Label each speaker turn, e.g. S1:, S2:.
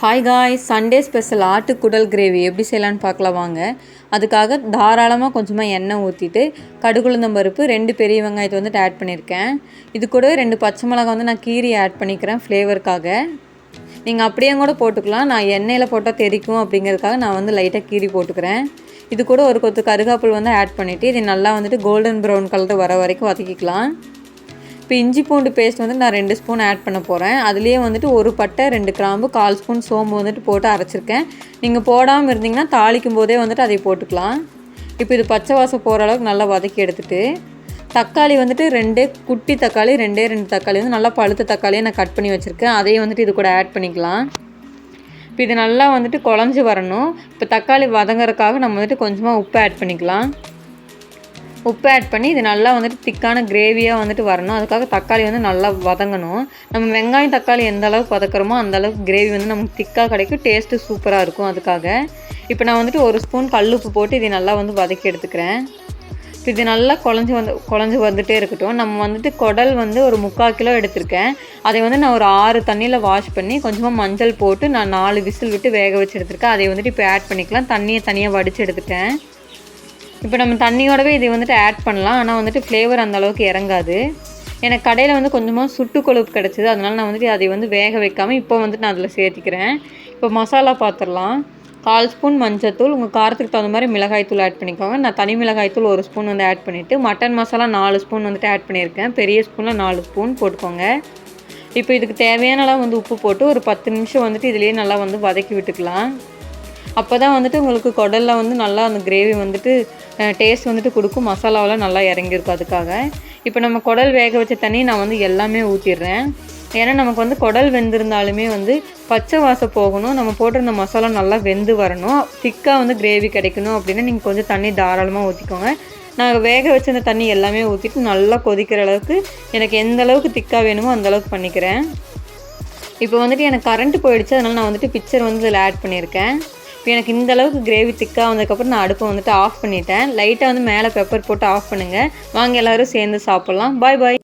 S1: Hi காய் Sunday special ஆட்டுக்குடல் gravy எப்படி செய்யலான்னு பார்க்கலாம் வாங்க. அதுக்காக தாராளமாக கொஞ்சமாக எண்ணெய் ஊற்றிட்டு கடுகுளுந்தம் பருப்பு ரெண்டு பெரிய வெங்காயத்தை வந்துட்டு ஆட் பண்ணியிருக்கேன் இது கூடவே ரெண்டு பச்சை மிளகாய் வந்து நான் கீரி ஆட் பண்ணிக்கிறேன் ஃப்ளேவருக்காக நீங்கள் அப்படியே கூட போட்டுக்கலாம். நான் எண்ணெயில் போட்டால் தெரிக்கும் அப்படிங்கிறதுக்காக நான் வந்து லைட்டாக கீரி போட்டுக்கிறேன். இது கூட ஒரு கொத்து கருகாப்பில் வந்து ஆட் பண்ணிவிட்டு இது நல்லா வந்துட்டு கோல்டன் ப்ரௌன் கலர் வர வரைக்கும் வதக்கிக்கலாம். இப்போ இஞ்சி பூண்டு பேஸ்ட் வந்து நான் ரெண்டு ஸ்பூன் ஆட் பண்ண போகிறேன் அதுலேயே வந்துட்டு ஒரு பட்டை ரெண்டு கிராம்பு கால் ஸ்பூன் சோம்பு வந்துட்டு போட்டு அரைச்சிருக்கேன். நீங்கள் போடாமல் இருந்தீங்கன்னா தாளிக்கும் போதே வந்துட்டு அதை போட்டுக்கலாம். இப்போ இது பச்சை வாசம் போகிற அளவுக்கு நல்லா வதக்கி எடுத்துகிட்டு தக்காளி வந்துட்டு ரெண்டே குட்டி தக்காளி ரெண்டே ரெண்டு தக்காளி வந்து நல்லா பழுத்த தக்காளியை நான் கட் பண்ணி வச்சுருக்கேன். அதையும் வந்துட்டு இது கூட ஆட் பண்ணிக்கலாம். இப்போ இது நல்லா வந்துட்டு குழஞ்சி வரணும். இப்போ தக்காளி வதங்குறதுக்காக நம்ம வந்துட்டு கொஞ்சமாக உப்பு ஆட் பண்ணிக்கலாம். உப்பு ஆட் பண்ணி இது நல்லா வந்துட்டு திக்கான கிரேவியாக வந்துட்டு வரணும். அதுக்காக தக்காளி வந்து நல்லா வதங்கணும். நம்ம வெங்காயம் தக்காளி எந்த அளவுக்கு வதக்குறோமோ அந்த அளவுக்கு கிரேவி வந்து நமக்கு திக்காக கிடைக்கும். டேஸ்ட்டு சூப்பராக இருக்கும் அதுக்காக. இப்போ நான் வந்துட்டு ஒரு ஸ்பூன் கல்லுப்பு போட்டு இதை நல்லா வந்து வதக்கி எடுத்துக்கிறேன். இப்போ இது நல்லா குழஞ்சி வந்து குழஞ்சி வந்துகிட்டே இருக்கட்டும். நம்ம வந்துட்டு குடல் வந்து ஒரு முக்கால் கிலோ எடுத்திருக்கேன். அதை வந்து நான் ஒரு ஆறு தண்ணியில் வாஷ் பண்ணி கொஞ்சமாக மஞ்சள் போட்டு நான் நாலு விசில் விட்டு வேக வச்சு எடுத்துருக்கேன். அதை வந்துட்டு இப்போ ஆட் பண்ணிக்கலாம். தண்ணியை தனியாக வடித்து எடுத்துட்டேன் இப்போ நம்ம தண்ணியோடவே இதை வந்துட்டு ஆட் பண்ணலாம். ஆனால் வந்துட்டு ஃப்ளேவர் அந்த அளவுக்கு இறங்காது. எனக்கு கடையில் வந்து கொஞ்சமாக சுட்டு கொழுப்பு கிடச்சிது. அதனால் நான் வந்துட்டு அதை வந்து வேக வைக்காமல் இப்போ வந்துட்டு நான் அதில் சேர்த்திக்கிறேன். இப்போ மசாலா பார்த்துடலாம் கால் ஸ்பூன் மஞ்சத்தூள். உங்கள் காரத்துக்கு தகுந்த மாதிரி மிளகாய்த்தூள் ஆட் பண்ணிக்கோங்க. நான் தனி மிளகாய்த்தூள் ஒரு ஸ்பூன் வந்து ஆட் பண்ணிவிட்டு மட்டன் மசாலா நாலு ஸ்பூன் வந்துட்டு ஆட் பண்ணியிருக்கேன். பெரிய ஸ்பூனில் நாலு ஸ்பூன் போட்டுக்கோங்க. இப்போ இதுக்கு தேவையான அளவு வந்து உப்பு போட்டு ஒரு பத்து நிமிஷம் வந்துட்டு இதுலேயே நல்லா வந்து வதக்கி விட்டுக்கலாம். அப்போ தான் வந்துட்டு உங்களுக்கு குடலில் வந்து நல்லா அந்த கிரேவி வந்துட்டு டேஸ்ட் வந்துட்டு கொடுக்கும். மசாலாவெல்லாம் நல்லா இறங்கியிருக்கும் அதுக்காக. இப்போ நம்ம குடல் வேக வச்ச தண்ணி நான் வந்து எல்லாமே ஊற்றிடுறேன் ஏன்னா நமக்கு வந்து குடல் வெந்திருந்தாலுமே வந்து பச்சை வாசம் போகணும். நம்ம போட்டிருந்த மசாலா நல்லா வெந்து வரணும். திக்காக வந்து கிரேவி கிடைக்கணும் அப்படின்னா நீங்கள் கொஞ்சம் தண்ணி தாராளமாக ஊற்றிக்கோங்க நான் வேக வச்சிருந்த தண்ணி எல்லாமே ஊற்றிட்டு நல்லா கொதிக்கிற அளவுக்கு எனக்கு எந்த அளவுக்கு திக்காக வேணுமோ அந்த அளவுக்கு பண்ணிக்கிறேன். இப்போ வந்துட்டு எனக்கு கரண்ட் போயிடுச்சு. அதனால் நான் வந்துட்டு பிக்சர் வந்து இதில் ஆட் பண்ணியிருக்கேன். இப்போ எனக்கு இந்த அளவுக்கு கிரேவி திக்காக வந்ததுக்கப்புறம் நான் அடுப்பை வந்துட்டு ஆஃப் பண்ணிட்டேன். லைட்டாக வந்து மேலே பெப்பர் போட்டு ஆஃப் பண்ணுங்கள் வாங்க எல்லோரும் சேர்ந்து சாப்பிட்லாம். பாய் பாய்